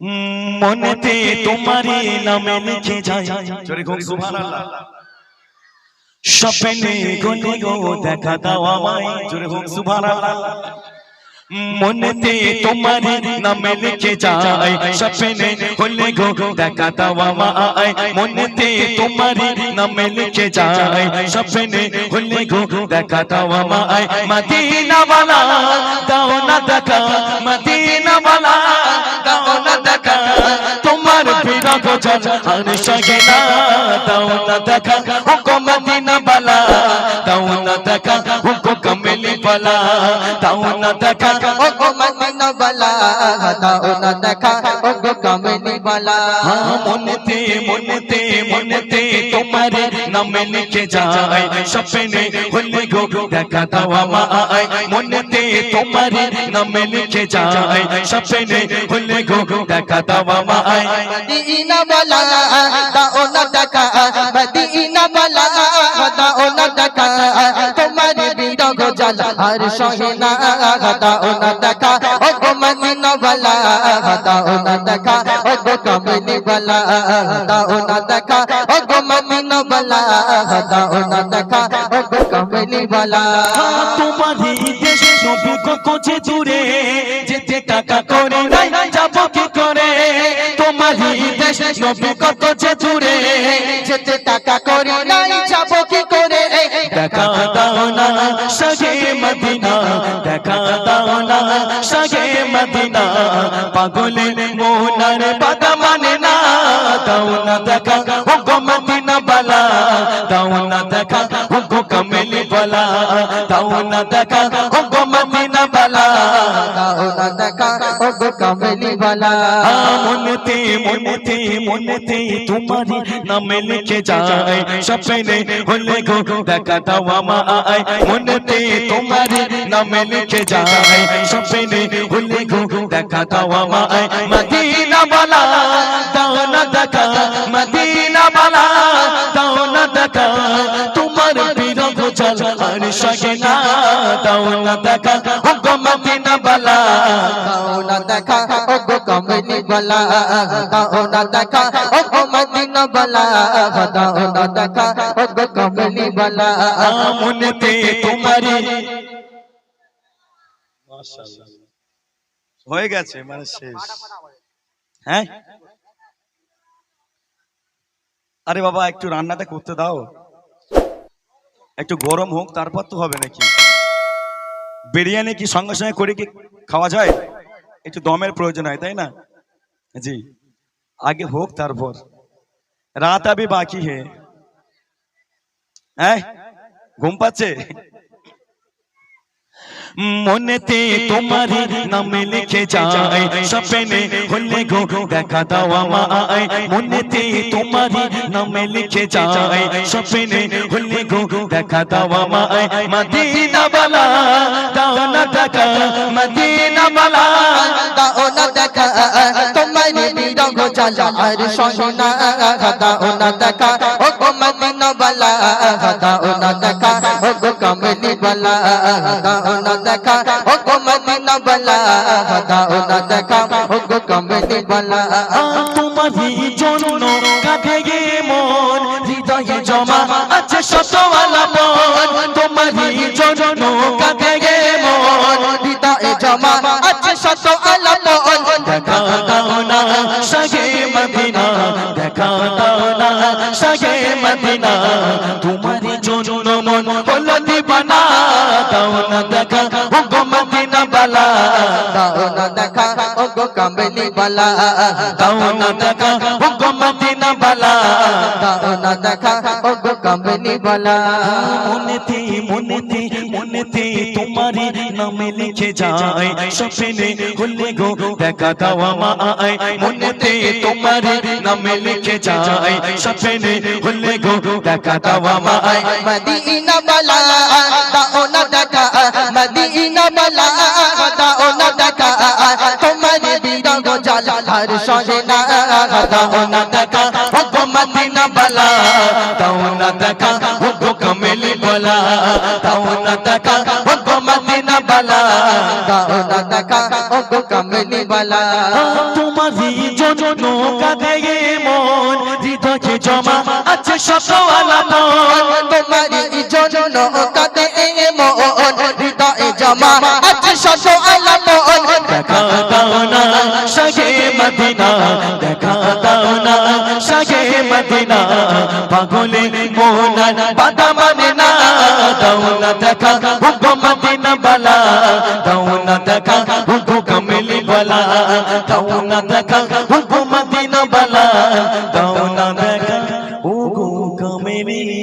উম, মনেতে তোমারই নামে লিখে যায় জোরে হোক সুবহানাল্লাহ স্বপ্নে গলে গো দেখা দাও আমায়। জোরে হোক সুবহানাল্লাহ মনেতে তোমার নামে লিখে যায় স্বপ্নে হলে গো দেখা দাও আমায়। মনেতে তোমার নামে লিখে যায় স্বপ্নে হলে গো দেখা দাও আমায়। মদিনা वाला দাও না দেখা। মদিনা গোজন আর সগে না দাও না দেখা হুকো মদিনা বালা, দাও না দেখা হুকো কমলি বালা, দাও না দেখা হুকো মদিনা বালা, দাও না দেখা হুকো কমলি বালা। হ্যাঁ, মনতে মনতে মনতে তোমারে নামে লিখে যায়, স্বপ্নে হলে গো দেখা দাও আমায়। মনেতে তোমার নামে লিখে যায়, স্বপ্নে হলে গো দেখা দাও আমায়। মদিনা বালা, দাও না দেখা মদিনা বালা, দাও না দেখা তোমার বিরহ জ্বালা, আর সহে না, দাও না দেখা ও গো মদিনা বালা, দাও না দেখা ও গো কামিনী বালা, দাও না দেখা ও গো মদিনা বালা দাও না দেখা ও গো কামিনী বালা তোমারই দেশ নবী কোচে দূরে যেতে টাকা করে নাই যাব কি করে তোমারই দেশ নবী কোচে দূরে যেতে টাকা করি নাই যাব কি করে দেখা দাও না সগে মদিনা দেখা দাও না সগে মদিনা পাগলে মোনার বাদা মানে না দেখা দাও না দেখা ও গো মদিনা বালা। দাও না দেখা ও গো কামিনী বালা। মনেতে মনেতে মনেতে তোমারি নামে লিখে যায়। স্বপ্নে হলে গো দেখা দাও আমায়। মনেতে তোমারি নামে লিখে যায়। স্বপ্নে হলে গো দেখা দাও আমায়। মদিনা বালা দাও না দেখা মদিনা বালা দাও না দেখা আর না দাও না দেখা ও মদিনা বালা দাও না দেখা ও গো বালা দাও না দেখা ও মদিনা বালা দাও না দেখা ও গো বালা মনেতে তোমারি হয়ে গেছে মানে শেষ হ্যাঁ আরে বাবা একটু রান্নাটা করতে দাও একটু গরম হোক, তারপর তো হবে নাকি? বিরিয়ানি কি সঙ্গে সঙ্গে করে কি খাওয়া যায়? একটু দমের প্রয়োজন হয়, তাই না? জি। আগে হোক, তারপর। রাত আবি বাকি হে। হ্যাঁ? ঘুম পাচ্ছে? মনেতে তোমার নামে লিখে যায় স্বপ্নে হলে গো দেখা দাও আমায় মনেতে তোমার নামে লিখে যায় স্বপ্নে হলে গো দেখা দাও আমায় মদিনা বালা দাও না দেখা মদিনা বালা দাও না দেখা তোমার বিরহ জ্বালা আর সহে না দাও না দেখা ও গো মদিনা বালা দাও না দেখা কামিনী বালা দাও না দেখা ও গো মদিনা বালা দাও দেখা ও গো কামিনী বালা তোমারই জন্য গে মন হৃদয়ে জমা আছে শত আলাপন তোমারই জন্য গে মন হৃদয়ে জমা আছে শত আলাপন দেখা দাও না মদিনা দেখা দাও না মদিনা তোমারই জন্য হলো দিবানা দাও না দেখা ও গো কামিনী বালা দাও না দেখা ও গো মদিনা বালা দাও না দেখা ও গো কামিনী বালা মনেতে মনেতে মনেতে তোমারই নামে লিখে যায় স্বপ্নে হলে গো দেখা দাও আমায় মনেতে তোমারই নামে লিখে যায় স্বপ্নে হলে গো দেখা দাও আমায় মদিনা বালা দাও না দেখা মদিনা বালা দাও না দেখা বিরহ জ্বালা আর সহে না দাও না দেখা গো মদিনা বালা দাও না দেখা গো কমলি বালা দাও না দেখা গো মদিনা বালা দাও না দেখা গো কামলি বালা তোমারই জন্য কাঁদে মন হৃদয়ে জমা আছে শত আলামত তোমারি জন্য কাঁদে মন হৃদয়ে জমা আছে শত আলামন দেখা দাও মদিনা, দেখা দাও না। শাহে মদিনা, পাগলে মোহনার বাধা মানে না। দাও না দেখা হুকো মদিনা বালা। দাও না দেখা হুকো কামেলি বালা। দাও না দেখা হুকো মদিনা বালা। দাও না দেখা হুকো কামেলি